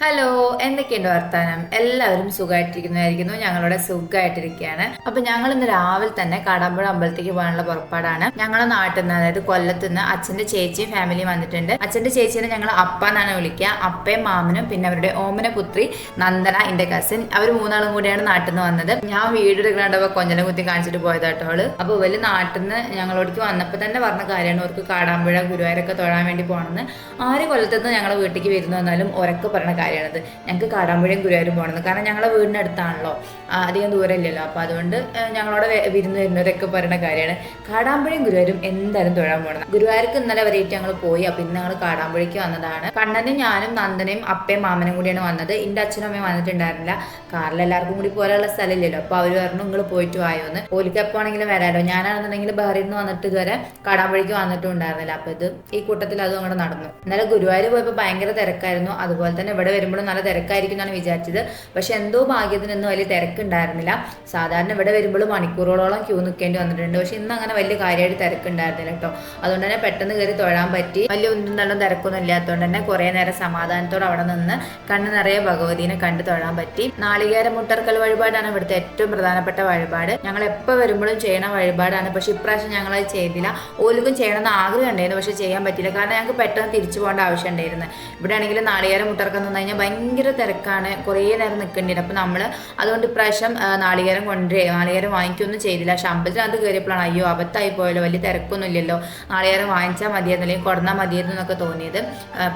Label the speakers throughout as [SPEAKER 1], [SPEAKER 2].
[SPEAKER 1] Hello, എന്തൊക്കെയുണ്ട് വർത്താനം? എല്ലാവരും സുഖമായിട്ടിരിക്കുന്നതായിരിക്കുന്നു ഞങ്ങളുടെ സുഖമായിട്ടിരിക്കുകയാണ് അപ്പൊ ഞങ്ങൾ ഇന്ന് രാവിലെ തന്നെ കാടാമ്പുഴ അമ്പലത്തേക്ക് പോകാനുള്ള പുറപ്പാടാണ്. ഞങ്ങളുടെ നാട്ടിൽ നിന്ന് അതായത് കൊല്ലത്ത് നിന്ന് അച്ഛന്റെ ചേച്ചിയും ഫാമിലിയും വന്നിട്ടുണ്ട്. അച്ഛന്റെ ചേച്ചീനെ ഞങ്ങൾ അപ്പ എന്നാണ് വിളിക്കുക. അപ്പയും മാമനും പിന്നെ അവരുടെ ഓമന പുത്രി നന്ദന എന്റെ കസിൻ അവർ മൂന്നാളും കൂടിയാണ് നാട്ടിൽ നിന്ന് വന്നത്. ഞാൻ വീട് എടുക്കണ്ടപ്പോ കൊഞ്ഞലം കുത്തി കാണിച്ചിട്ട് പോയതാട്ടോ അവൾ. അപ്പൊ ഇവർ നാട്ടിൽ നിന്ന് ഞങ്ങളോടേക്ക് വന്നപ്പോ തന്നെ പറഞ്ഞ കാര്യമാണ്. അവർക്ക് കാടാമ്പുഴ ഗുരുവായൂരൊക്കെ തൊഴാൻ വേണ്ടി പോകണമെന്ന്. ആര് കൊല്ലത്തുനിന്ന് ഞങ്ങളുടെ വീട്ടിലേക്ക് വരുന്നു വന്നാലും ഉറക്കെ പറഞ്ഞ കാര്യമാണത്. ഞങ്ങൾക്ക് കാടാമ്പുഴയും ഗുരുവായൂരും പോകണമെന്ന് കാരണം ഞങ്ങളെ ആ, അധികം ദൂരമില്ലല്ലോ. അപ്പോൾ അതുകൊണ്ട് ഞങ്ങളോട് വിരുന്ന് വരുന്നവരൊക്കെ പറയുന്ന കാര്യമാണ്. കാടാമ്പുഴയും ഗുരുവായൂരും എന്തായാലും തൊഴാൻ പോകണം ഗുരുവായൂർക്ക് ഇന്നലെ വരെയായിട്ട് ഞങ്ങൾ പോയി. അപ്പോൾ ഇന്ന് ഞങ്ങൾ കാടാമ്പുഴയ്ക്ക് വന്നതാണ്. കണ്ണനും ഞാനും നന്ദനയും അപ്പയും മാമനും കൂടിയാണ് വന്നത്. എന്റെ അച്ഛനും അമ്മയും വന്നിട്ടുണ്ടായിരുന്നില്ല. കാറിൽ എല്ലാവർക്കും കൂടി പോരാനുള്ള സ്ഥലമില്ലല്ലോ. അപ്പോൾ അവർ പറഞ്ഞു നിങ്ങൾ പോയിട്ട് വായോന്ന്. ഓലിക്ക് എപ്പോഴാണെങ്കിലും വരാമല്ലോ ഞാനാണെന്നുണ്ടെങ്കിൽ ബഹറിൽ നിന്ന് വന്നിട്ട് ഇതുവരെ കാടാമ്പുഴയ്ക്ക് വന്നിട്ടും ഉണ്ടായിരുന്നില്ല അപ്പോൾ ഇത് ഈ കൂട്ടത്തിൽ അതും അങ്ങോട്ട് നടന്നു. ഇന്നലെ ഗുരുവായൂർ പോയപ്പോൾ ഭയങ്കര തിരക്കായിരുന്നു. അതുപോലെ തന്നെ ഇവിടെ വരുമ്പോഴും നല്ല തിരക്കായിരിക്കും എന്നാണ് വിചാരിച്ചത്. പക്ഷെ എന്തോ ഭാഗ്യത്തിനൊന്നും വലിയ തിരക്കുണ്ടായിരുന്നില്ല. സാധാരണ ഇവിടെ വരുമ്പോൾ മണിക്കൂറുകളോളം ക്യൂ നിൽക്കേണ്ടി വന്നിട്ടുണ്ട്. പക്ഷെ ഇന്ന് അങ്ങനെ വലിയ കാര്യമായിട്ട് തിരക്കുണ്ടായിരുന്നില്ല കേട്ടോ. അതുകൊണ്ട് തന്നെ പെട്ടെന്ന് കയറി തൊഴാൻ പറ്റി. വലിയ ഒന്നും നല്ല തിരക്കൊന്നും ഇല്ലാത്തതുകൊണ്ട് തന്നെ കുറേ നേരം സമാധാനത്തോടെ അവിടെ നിന്ന് കണ്ണു നിറയെ ഭഗവതിനെ കണ്ടു തൊഴാൻ പറ്റി. നാളികേര മുട്ടർക്കൽ വഴിപാടാണ് ഇവിടുത്തെ ഏറ്റവും പ്രധാനപ്പെട്ട വഴിപാട്. ഞങ്ങൾ എപ്പോൾ വരുമ്പോഴും ചെയ്യണ വഴിപാടാണ്. പക്ഷെ ഇപ്രാവശ്യം ഞങ്ങൾ അത് ചെയ്തില്ല. ഓലുക്കും ചെയ്യണമെന്ന് ആഗ്രഹം ഉണ്ടായിരുന്നു. പക്ഷെ ചെയ്യാൻ പറ്റില്ല കാരണം ഞങ്ങൾക്ക് പെട്ടെന്ന് തിരിച്ചു പോകേണ്ട ആവശ്യം ഉണ്ടായിരുന്നു. ഇവിടെ ആണെങ്കിൽ നാളികേര മുട്ടർക്കം നിന്ന് കഴിഞ്ഞാൽ ഭയങ്കര തിരക്കാണ്. കുറേ നേരം നിൽക്കേണ്ടി അപ്പം നമ്മൾ അതുകൊണ്ട് ഇപ്രാവശ്യം നാളികേരം കൊണ്ടുവരേ നാളികേരം വാങ്ങിക്കൊന്നും ചെയ്തില്ല. പക്ഷെ അമ്പലത്തിനകത്ത് കയറിയപ്പോഴാണ് അയ്യോ അബദ്ധമായി പോയല്ലോ വലിയ തിരക്കൊന്നും ഇല്ലല്ലോ നാളികേരം വാങ്ങിച്ചാൽ മതിയായിരുന്നു അല്ലെങ്കിൽ കൊടുന്നാൽ മതിയായിരുന്നു എന്നൊക്കെ തോന്നിയത്.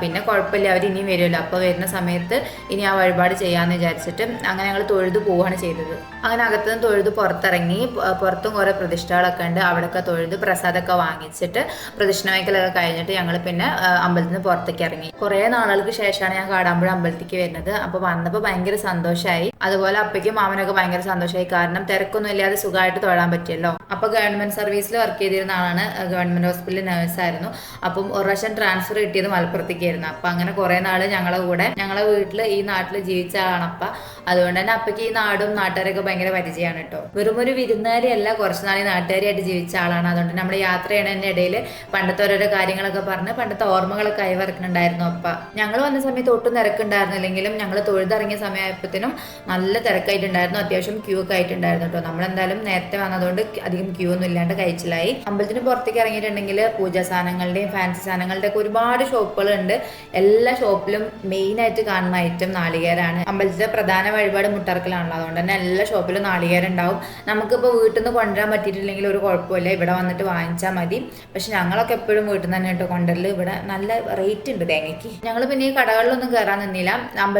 [SPEAKER 1] പിന്നെ കുഴപ്പമില്ല അവർ ഇനിയും വരുമല്ലോ. അപ്പോൾ വരുന്ന സമയത്ത് ഇനി ആ വഴിപാട് ചെയ്യാമെന്ന് വിചാരിച്ചിട്ട് അങ്ങനെ ഞങ്ങൾ തൊഴുത് പോവുകയാണ് ചെയ്തത്. അങ്ങനെ അകത്തുനിന്ന് തൊഴുത് പുറത്തിറങ്ങി പുറത്തും കുറേ പ്രതിഷ്ഠകളൊക്കെ ഉണ്ട്. അവിടെയൊക്കെ തൊഴുത് പ്രസാദമൊക്കെ വാങ്ങിച്ചിട്ട് പ്രദക്ഷിണ മേഖലയൊക്കെ കഴിഞ്ഞിട്ട് ഞങ്ങൾ പിന്നെ അമ്പലത്തിൽ നിന്ന് പുറത്തേക്ക് ഇറങ്ങി. കുറേ നാളുകൾക്ക് ശേഷമാണ് ഞാൻ കാടാമ്പുഴ അമ്പലത്തിലേക്ക് വരുന്നത്. അപ്പോൾ വന്നപ്പോൾ ഭയങ്കര സന്തോഷമായി അതുപോലെ അപ്പയ്ക്കും മാമനൊക്കെ ഭയങ്കര സന്തോഷമായി കാരണം തിരക്കൊന്നും ഇല്ലാതെ സുഖമായിട്ട് തൊഴാൻ പറ്റിയല്ലോ. അപ്പോൾ ഗവൺമെന്റ് സർവീസിൽ വർക്ക് ചെയ്തിരുന്ന ആളാണ് ഗവൺമെന്റ് ഹോസ്പിറ്റലിൽ നേഴ്സായിരുന്നു അപ്പം ഒരു പ്രാവശ്യം ട്രാൻസ്ഫർ കിട്ടിയത് മലപ്പുറത്തേക്കായിരുന്നു. അപ്പം അങ്ങനെ കുറേ നാൾ ഞങ്ങളെ കൂടെ ഞങ്ങളെ വീട്ടിൽ ഈ നാട്ടിൽ ജീവിച്ച ആളാണ് അപ്പ അതുകൊണ്ട് തന്നെ അപ്പയ്ക്ക് ഈ നാടും നാട്ടുകാരൊക്കെ ഭയങ്കര പരിചയമാണ് കേട്ടോ. വെറും ഒരു വിരുന്നുകാരിയല്ല കുറച്ച് ഈ നാട്ടുകാരിയായിട്ട് ജീവിച്ച ആളാണ്. അതുകൊണ്ട് നമ്മുടെ യാത്ര ചെയ്യണതിന്റെ ഇടയിൽ പണ്ടത്തെ ഓരോരോ കാര്യങ്ങളൊക്കെ പറഞ്ഞ് പണ്ടത്തെ ഓർമ്മകളൊക്കെ കൈവറക്കുന്നുണ്ടായിരുന്നു അപ്പ. ഞങ്ങൾ വന്ന സമയത്ത് ഒട്ടും തിരക്കുണ്ടായിരുന്നില്ലെങ്കിലും ഞങ്ങൾ തൊഴുതിറങ്ങിയ സമയമായപ്പോഴത്തേനും നല്ല തിരക്കായിട്ടുണ്ടായിരുന്നു. അത്യാവശ്യം ക്യൂ ഒക്കെ ആയിട്ടുണ്ടായിരുന്നു കേട്ടോ. നമ്മളെന്തായാലും നേരത്തെ വന്നതുകൊണ്ട് അധികം ക്യൂ ഒന്നും ഇല്ലാണ്ട് കഴിച്ചിലായി. അമ്പലത്തിന് പുറത്തേക്ക് ഇറങ്ങിയിട്ടുണ്ടെങ്കിൽ പൂജാ സാധനങ്ങളുടെയും ഫാൻസി സാധനങ്ങളുടെ ഒക്കെ ഒരുപാട് ഷോപ്പുകളുണ്ട്. എല്ലാ ഷോപ്പിലും മെയിനായിട്ട് കാണുന്ന ഐറ്റം നാളികേരാണ്. അമ്പലത്തിലെ പ്രധാന വഴിപാട് മുട്ടറക്കലാണല്ലോ. അതുകൊണ്ട് തന്നെ എല്ലാ ഷോപ്പിലും നാളികേരം ഉണ്ടാവും നമുക്കിപ്പോൾ വീട്ടിൽ നിന്ന് കൊണ്ടുവരാൻ പറ്റിയിട്ടില്ലെങ്കിൽ ഒരു കുഴപ്പമില്ല. ഇവിടെ വന്നിട്ട് വാങ്ങിച്ചാൽ മതി. പക്ഷെ ഞങ്ങളൊക്കെ എപ്പോഴും വീട്ടിൽ നിന്ന് തന്നെ കേട്ടോ കൊണ്ടുവരൽ. ഇവിടെ നല്ല റേറ്റ് ഉണ്ട് തേങ്ങയ്ക്ക്. ഞങ്ങൾ പിന്നെ ഈ കടകളിലൊന്നും കയറാൻ നിന്നില്ല.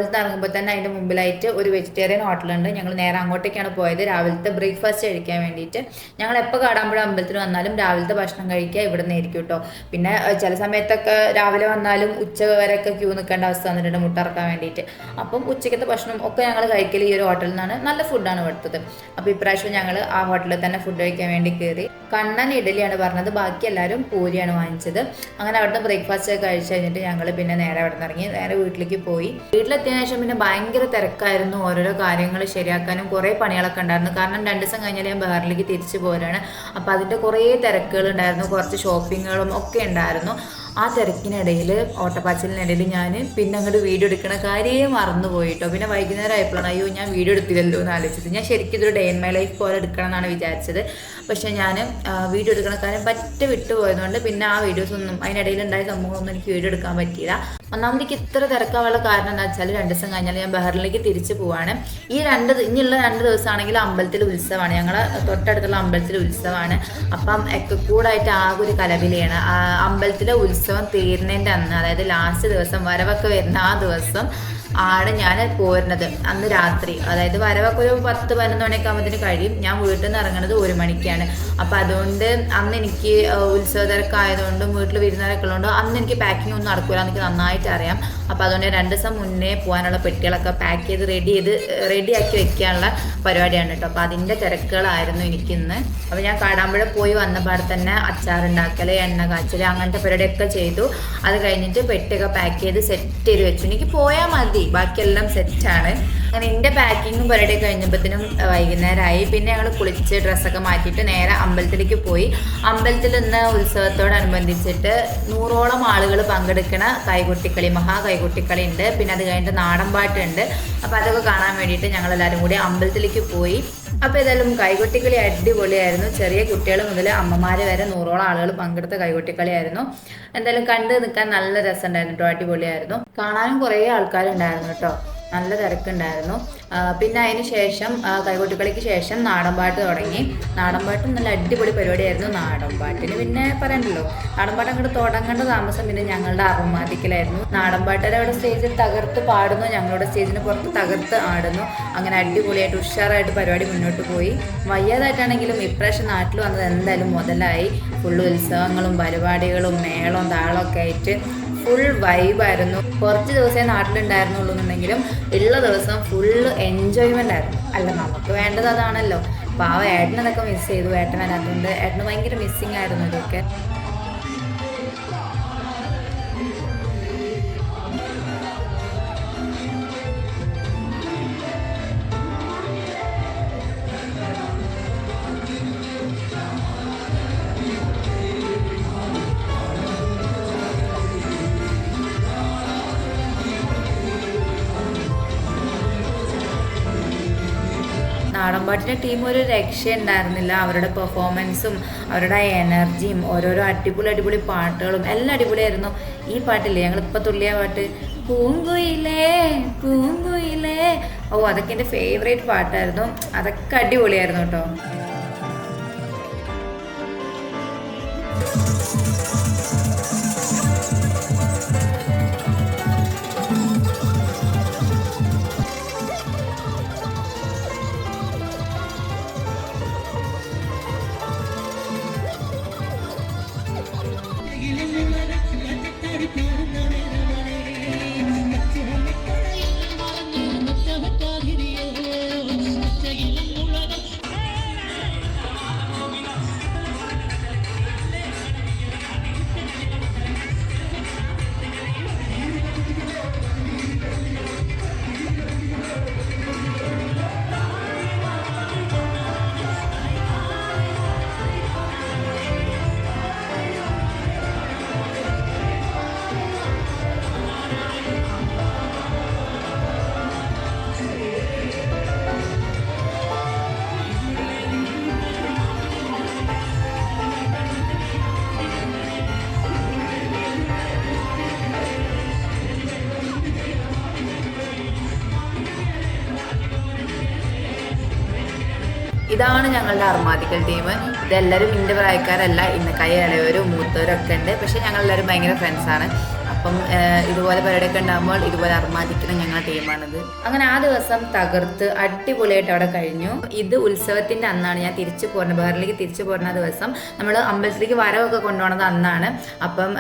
[SPEAKER 1] അമ്പലത്തിൽ ഇറങ്ങുമ്പോൾ തന്നെ അതിന്റെ മുമ്പിലായിട്ട് ഒരു വെജിറ്റേറിയൻ ഹോട്ടലുണ്ട് ഞങ്ങൾ നേരെ അങ്ങോട്ടേക്കാണ് പോയത്. രാവിലത്തെ ബ്രേക്ക്ഫാസ്റ്റ് കഴിക്കാൻ വേണ്ടിയിട്ട്. ഞങ്ങൾ എപ്പോൾ കാടാമ്പുഴ അമ്പലത്തിൽ വന്നാലും രാവിലത്തെ ഭക്ഷണം കഴിക്കുക ഇവിടെ നിന്ന് ആയിരിക്കും കേട്ടോ. പിന്നെ ചില സമയത്തൊക്കെ രാവിലെ വന്നാലും ഉച്ച വരെയൊക്കെ ക്യൂ നിൽക്കേണ്ട അവസ്ഥ വന്നിട്ടുണ്ട് മുട്ട ഇറക്കാൻ വേണ്ടിയിട്ട്. അപ്പം ഉച്ചക്കത്തെ ഭക്ഷണം ഒക്കെ ഞങ്ങൾ കഴിക്കൽ ഈ ഒരു ഹോട്ടലിൽ നിന്നാണ്. നല്ല ഫുഡാണ് ഇവിടുത്തത്. അപ്പോൾ ഇപ്രാവശ്യം ഞങ്ങൾ ആ ഹോട്ടലിൽ തന്നെ ഫുഡ് കഴിക്കാൻ വേണ്ടി കയറി. കണ്ണൻ ഇഡലിയാണ് പറഞ്ഞത്. ബാക്കി എല്ലാവരും പൂരിയാണ് വാങ്ങിച്ചത്. അങ്ങനെ അവിടുന്ന് ബ്രേക്ക്ഫാസ്റ്റ് ഒക്കെ കഴിച്ച് കഴിഞ്ഞിട്ട് ഞങ്ങൾ പിന്നെ നേരെ അവിടെ നിന്ന് ഇറങ്ങി. നേരെ വീട്ടിലേക്ക് പോയി. വീട്ടിലെത്തിയതിനു ശേഷം പിന്നെ ഭയങ്കര തിരക്കായിരുന്നു. ഓരോരോ കാര്യങ്ങൾ ശരിയാക്കാനും കുറേ പണികളൊക്കെ ഉണ്ടായിരുന്നു. കാരണം രണ്ട് ദിവസം കഴിഞ്ഞാൽ ഞാൻ ബഹറിലേക്ക് തിരിച്ചു പോരാണ്. അപ്പോൾ അതിന്റെ കുറേ തിരക്കുകൾ ഉണ്ടായിരുന്നു. കുറച്ച് ഷോപ്പിങ്ങുകളും ഒക്കെ ഉണ്ടായിരുന്നു. ആ തിരക്കിനിടയിൽ ഓട്ടപ്പാച്ചിലിനിടയിൽ ഞാൻ പിന്നെ അങ്ങോട്ട് വീഡിയോ എടുക്കണ കാര്യം മറന്നു പോയിട്ടോ. പിന്നെ വൈകുന്നേരം ആയപ്പോഴാണ് അയ്യോ ഞാൻ വീഡിയോ എടുത്തില്ലല്ലോ എന്ന് ആലോചിച്ചത്. ഞാൻ ശരിക്കും ഇതൊരു ഡേ ഇൻ മൈ ലൈഫ് പോലെ എടുക്കണം എന്നാണ് വിചാരിച്ചത്. പക്ഷെ ഞാൻ വീഡിയോ എടുക്കണ കാര്യം പറ്റ വിട്ടുപോയതുകൊണ്ട് പിന്നെ ആ വീഡിയോസ് ഒന്നും അതിനിടയിൽ ഉണ്ടായ സംഭവമൊന്നും എനിക്ക് വീഡിയോ എടുക്കാൻ പറ്റിയില്ല. ഒന്നാമത് എനിക്ക് ഇത്ര തിരക്കാവുള്ള കാരണം എന്താ വെച്ചാൽ രണ്ട് ദിവസം കഴിഞ്ഞാൽ ഞാൻ ബഹറിലേക്ക് തിരിച്ചു പോവാണ്. ഈ രണ്ട് ഇനിയുള്ള രണ്ട് ദിവസമാണെങ്കിൽ അമ്പലത്തിൽ ഉത്സവമാണ്. ഞങ്ങളെ തൊട്ടടുത്തുള്ള അമ്പലത്തിൽ ഉത്സവമാണ്. അപ്പം ഒക്കെ കൂടായിട്ട് ആകെ ഒരു കലവിലെയാണ് അമ്പലത്തിലെ ഉത്സവം തീരുന്നതിന്റെ അന്ന് അതായത് ലാസ്റ്റ് ദിവസം വരവൊക്കെ വരുന്ന ആ ദിവസം ആണ് ഞാൻ പോരുന്നത്. അന്ന് രാത്രി. അതായത് വരവൊക്കെ ഒരു പത്ത് പതിനൊന്ന് മണിയൊക്കെ ആകുമ്പോഴത്തേന് കഴിയും. ഞാൻ വീട്ടിൽ നിന്ന് ഇറങ്ങുന്നത് ഒരു മണിക്കാണ്. അപ്പം അതുകൊണ്ട് അന്ന് എനിക്ക് ഉത്സവ തിരക്കായതുകൊണ്ടും വീട്ടിൽ വിരുന്നവരൊക്കെ ഉള്ളതുകൊണ്ടും അന്ന് എനിക്ക് പാക്കിംഗ് ഒന്നും നടക്കില്ല എനിക്ക് നന്നായിട്ട് അറിയാം. അപ്പം അതുകൊണ്ട് രണ്ട് ദിവസം മുന്നേ പോകാനുള്ള പെട്ടികളൊക്കെ പാക്ക് ചെയ്ത് റെഡി ചെയ്ത് റെഡി ആക്കി വെക്കാനുള്ള പരിപാടിയാണ് കേട്ടോ. അപ്പോൾ അതിന്റെ തിരക്കുകളായിരുന്നു എനിക്കിന്ന്. അപ്പോൾ ഞാൻ കാടാമ്പുഴ പോയി വന്നപാട് തന്നെ അച്ചാറുണ്ടാക്കൽ എണ്ണ കാച്ചൽ അങ്ങനത്തെ പരിപാടിയൊക്കെ ചെയ്തു. അത് കഴിഞ്ഞിട്ട് പെട്ടിയൊക്കെ പാക്ക് ചെയ്ത് സെറ്റ് ചെയ്ത് വെച്ചു. എനിക്ക് പോയാൽ മതി. ബാക്കിയെല്ലാം സെറ്റാണ്. അങ്ങനെ എന്റെ പാക്കിങ്ങും പരിപാടി കഴിഞ്ഞപ്പോഴത്തേനും വൈകുന്നേരമായി. പിന്നെ ഞങ്ങൾ കുളിച്ച് ഡ്രസ്സൊക്കെ മാറ്റിയിട്ട് നേരെ അമ്പലത്തിലേക്ക് പോയി. അമ്പലത്തിൽ ഇന്ന് ഉത്സവത്തോടനുബന്ധിച്ചിട്ട് നൂറോളം ആളുകൾ പങ്കെടുക്കുന്ന കൈകൊട്ടിക്കളി മഹാ കൈകൊട്ടിക്കളി ഉണ്ട്. പിന്നെ അത് കഴിഞ്ഞിട്ട് നാടൻ പാട്ടുണ്ട്. അപ്പോൾ അതൊക്കെ കാണാൻ വേണ്ടിയിട്ട് ഞങ്ങൾ എല്ലാവരും കൂടി അമ്പലത്തിലേക്ക് പോയി. അപ്പോൾ ഏതായാലും കൈകൊട്ടിക്കളി അടിപൊളിയായിരുന്നു. ചെറിയ കുട്ടികൾ മുതൽ അമ്മമാർ വരെ നൂറോളം ആളുകൾ പങ്കെടുത്ത കൈകൊട്ടിക്കളിയായിരുന്നു. എന്തായാലും കണ്ടു നിൽക്കാൻ നല്ല രസമുണ്ടായിരുന്നു. കേട്ടോ അടിപൊളിയായിരുന്നു. കാണാനും കുറേ ആൾക്കാരുണ്ടായിരുന്നു കേട്ടോ. നല്ല തിരക്കുണ്ടായിരുന്നു. പിന്നെ അതിന് ശേഷം കൈകൊട്ടിക്കളിക്ക് ശേഷം നാടൻപാട്ട് തുടങ്ങി. നാടൻപാട്ട് നല്ല അടിപൊളി പരിപാടിയായിരുന്നു നാടൻപാട്ടിന് പിന്നെ പറയണ്ടല്ലോ നാടൻപാട്ട് അങ്ങോട്ട് തുടങ്ങേണ്ട താമസം പിന്നെ ഞങ്ങളുടെ അറുമാതിക്കലായിരുന്നു. നാടൻപാട്ടുകാർ അവിടെ സ്റ്റേജിൽ തകർത്ത് പാടുന്നു ഞങ്ങളുടെ സ്റ്റേജിന് പുറത്ത് തകർത്ത് ആടുന്നു. അങ്ങനെ അടിപൊളിയായിട്ട് ഉഷാറായിട്ട് പരിപാടി മുന്നോട്ട് പോയി. വയ്യാതായിട്ടാണെങ്കിലും ഇപ്രാവശ്യം നാട്ടിൽ വന്നത് എന്തായാലും മുതലായി. ഫുള്ള് ഉത്സവങ്ങളും പരിപാടികളും മേളവും താളമൊക്കെ ആയിട്ട് ഫുൾ വൈബായിരുന്നു കുറച്ച് ദിവസമേ നാട്ടിലുണ്ടായിരുന്നുള്ളൂ എന്നുണ്ടെങ്കിലും ഉള്ള ദിവസം ഫുള്ള് എൻജോയ്മെന്റ് ആയിരുന്നു. അല്ല നമുക്ക് വേണ്ടത് അതാണല്ലോ. പാവ ഏട്ടനതൊക്കെ മിസ് ചെയ്തു. ഏട്ടൻ അതുകൊണ്ട് ഏട്ടന് ഭയങ്കര മിസ്സിങ് ആയിരുന്നു ഇതൊക്കെ. നാടൻപാട്ടിന്റെ ടീം ഒരു രക്ഷ ഉണ്ടായിരുന്നില്ല അവരുടെ പെർഫോമൻസും അവരുടെ എനർജിയും ഓരോരോ അടിപൊളി അടിപൊളി പാട്ടുകളും എല്ലാം അടിപൊളിയായിരുന്നു. ഈ പാട്ടില്ലേ? ഞങ്ങൾ ഇപ്പോൾ തുള്ളിയ പാട്ട്. പൂങ്കുയിലേ പൂങ്കുയിലേ. ഓ അതൊക്കെ എന്റെ ഫേവറേറ്റ് പാട്ടായിരുന്നു. അതൊക്കെ അടിപൊളിയായിരുന്നു കേട്ടോ. ഇതാണ് ഞങ്ങളുടെ അർമാദിക്കൽ ടീം. ഇതെല്ലാവരും ഇന്റെ പ്രായക്കാരല്ല. ഇന്ന് കൈ ഇളയവരും മൂത്തവരും ഒക്കെ ഉണ്ട്. പക്ഷേ ഞങ്ങളെല്ലാവരും ഭയങ്കര ഫ്രണ്ട്സാണ് അപ്പം ഇതുപോലെ പരിപാടിയൊക്കെ ഉണ്ടാകുമ്പോൾ ഇതുപോലെ അർമാദിക്കുന്ന ഞങ്ങളുടെ ടീമാണിത്. അങ്ങനെ ആ ദിവസം തകർത്ത് അടിപൊളിയായിട്ട് അവിടെ കഴിഞ്ഞു. ഇത് ഉത്സവത്തിന്റെ അന്നാണ്. ഞാൻ തിരിച്ചു പോരുന്നത് ബഹറിലേക്ക് തിരിച്ചു പോരുന്ന ദിവസം നമ്മൾ അമ്പലത്തിലേക്ക് വരവൊക്കെ കൊണ്ടുപോകുന്നത് അന്നാണ്. അപ്പം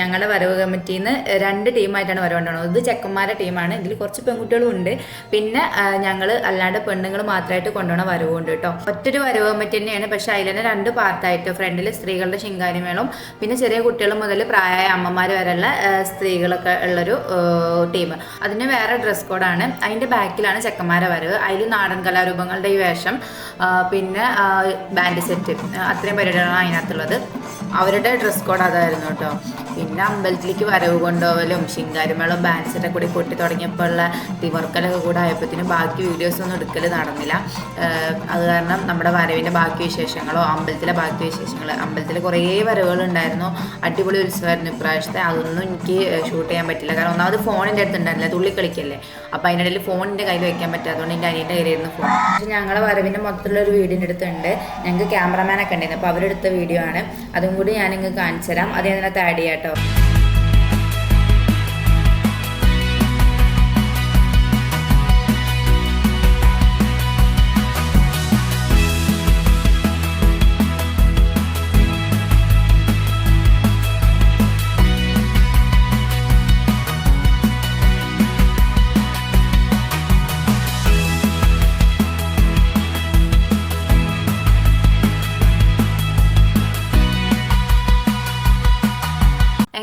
[SPEAKER 1] ഞങ്ങളുടെ വരവ് കമ്മിറ്റിയിൽ നിന്ന് രണ്ട് ടീമായിട്ടാണ് വരവ് കൊണ്ടുപോകുന്നത് ഇത് ചെക്കന്മാരുടെ ടീമാണ്. ഇതിൽ കുറച്ച് പെൺകുട്ടികളും ഉണ്ട്. പിന്നെ ഞങ്ങൾ അല്ലാണ്ട് പെണ്ണുങ്ങൾ മാത്രമായിട്ട് കൊണ്ടുപോകണ വരവുണ്ട് കേട്ടോ. ഒറ്റൊരു വരവ് കമ്മിറ്റി തന്നെയാണ്. പക്ഷെ അതിൽ തന്നെ രണ്ട് പാർട്ടായിട്ട്. ഫ്രണ്ടിൽ സ്ത്രീകളുടെ ശിങ്കാരിമേളം. പിന്നെ ചെറിയ കുട്ടികൾ മുതൽ പ്രായമായ അമ്മമാർ വരെയുള്ള സ്ത്രീകളൊക്കെ ഉള്ളൊരു ടീം അതിന് വേറെ ഡ്രസ് കോഡാണ് അതിന്റെ ബാക്കിലാണ് ചെക്കന്മാരെ വരവ്. അതിൽ നാടൻ കലാരൂപങ്ങളുടെ ഈ വേഷം പിന്നെ ബാൻഡ് സെറ്റ് അത്രയും പരിപാടികളാണ് അതിനകത്തുള്ളത്. അവരുടെ ഡ്രസ് കോഡ് അതായിരുന്നു കേട്ടോ പിന്നെ അമ്പലത്തിലേക്ക് വരവ് കൊണ്ടുപോകലും ശിങ്കാരിമേളം ബാൻസിന്റെ കൂടി പൊട്ടി തുടങ്ങിയപ്പോൾ ഉള്ള തിമർക്കലൊക്കെ കൂടെ ആയപ്പോഴത്തേനും ബാക്കി വീഡിയോസ് ഒന്നും എടുക്കൽ നടന്നില്ല. അത് കാരണം നമ്മുടെ വരവിന്റെ ബാക്കി വിശേഷങ്ങളോ അമ്പലത്തിലെ ബാക്കി വിശേഷങ്ങൾ അമ്പലത്തിൽ കുറേ വരവുകൾ ഉണ്ടായിരുന്നു. അടിപൊളി ഉത്സവമായിരുന്നു ഇപ്രാവശ്യത്തെ. അതൊന്നും എനിക്ക് ഷൂട്ട് ചെയ്യാൻ പറ്റില്ല. കാരണം ഒന്നാമത് ഫോണിന്റെ അടുത്ത് ഉണ്ടായിരുന്നില്ല. തുള്ളി കളിക്കല്ലേ. അപ്പോൾ അതിനിടയിൽ ഫോണിന്റെ കയ്യിൽ വെക്കാൻ പറ്റാത്തതുകൊണ്ട് എന്റെ അനിയന്റെ കയ്യിലായിരുന്നു ഫോൺ പക്ഷേ ഞങ്ങളെ വരവിന്റെ മൊത്തത്തിലുള്ള ഒരു വീടിന്റെ അടുത്തുണ്ട്. ഞങ്ങൾക്ക് ക്യാമറമാനൊക്കെ ഉണ്ടായിരുന്നു. അപ്പോൾ അവരെടുത്ത വീഡിയോ ആണ്. അതും കൂടി ഞാൻ നിങ്ങൾക്ക് കാണിച്ചു തരാം അത് അതിനകത്ത് ആഡ് ചെയ്യാം കേട്ടോ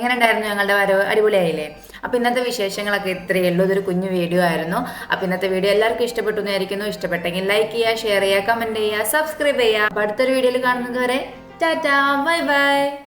[SPEAKER 1] എങ്ങനെ ഉണ്ടായിരുന്നു ഞങ്ങളുടെ വരവ്? അടിപൊളിയായില്ലേ? അപ്പൊ ഇന്നത്തെ വിശേഷങ്ങളൊക്കെ ഇത്രയേ ഉള്ളൂ. ഇതൊരു കുഞ്ഞു വീഡിയോ ആയിരുന്നു. അപ്പൊ ഇന്നത്തെ വീഡിയോ എല്ലാവർക്കും ഇഷ്ടപ്പെട്ടു എന്നായിരിക്കുന്നു ഇഷ്ടപ്പെട്ടെങ്കിൽ ലൈക്ക് ചെയ്യുക ഷെയർ ചെയ്യുക കമന്റ് ചെയ്യുക സബ്സ്ക്രൈബ് ചെയ്യുക. അടുത്തൊരു വീഡിയോയിൽ കാണുന്നത് വരെ ടാറ്റാ ബൈ ബൈ.